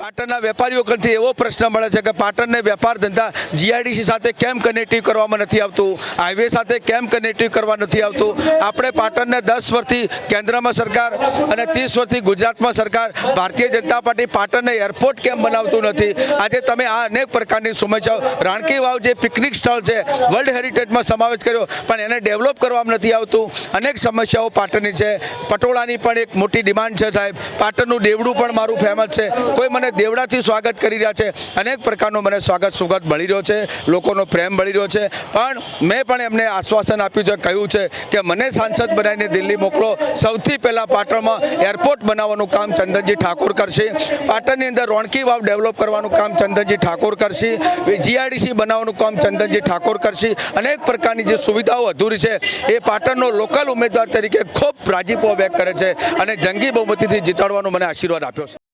પાટણના વેપારીઓ કરતી એવો પ્રશ્ન મળે છે કે પાટણને વેપાર ધંધા જીઆઈડીસી સાથે કેમ કનેક્ટિવ કરવામાં નથી આવતું? હાઈવે સાથે કેમ કનેક્ટિવ કરવા નથી આવતું? આપણે પાટણને દસ વર્ષથી કેન્દ્રમાં સરકાર અને ત્રીસ વર્ષથી ગુજરાતમાં સરકાર, ભારતીય જનતા પાર્ટી પાટણને એરપોર્ટ કેમ બનાવતું નથી? આજે તમે આ અનેક પ્રકારની સમસ્યાઓ, રાણકી વાવ જે પિકનિક સ્થળ છે વર્લ્ડ હેરિટેજમાં સમાવેશ કર્યો, પણ એને ડેવલપ કરવામાં નથી આવતું. અનેક સમસ્યાઓ પાટણની છે. પટોળાની પણ એક મોટી ડિમાન્ડ છે સાહેબ. પાટણનું દેવડું પણ મારું ફેમસ છે. કોઈ મને દેવડાથી સ્વાગત કરી રહ્યા છે. અનેક પ્રકારનું મને સ્વાગત સુગત મળી રહ્યો છે. લોકોનો પ્રેમ મળી રહ્યો છે. પણ મેં પણ એમને આશ્વાસન આપ્યું છે, કહ્યું છે કે મને સાંસદ બનાવીને દિલ્હી મોકલો. સૌથી પહેલાં પાટણમાં એરપોર્ટ બનાવવાનું કામ ચંદનજી ઠાકોર કરશે. પાટણની અંદર રોણકી વાવ ડેવલપ કરવાનું કામ ચંદનજી ઠાકોર કરશે. જીઆઈડીસી બનાવવાનું કામ ચંદનજી ઠાકોર કરશે. અનેક પ્રકારની જે સુવિધાઓ અધૂરી છે, એ પાટણનો લોકલ ઉમેદવાર તરીકે ખૂબ રાજીપો વ્યક્ત કરે છે અને જંગી બહુમતીથી જીતાડવાનો મને આશીર્વાદ આપ્યો છે.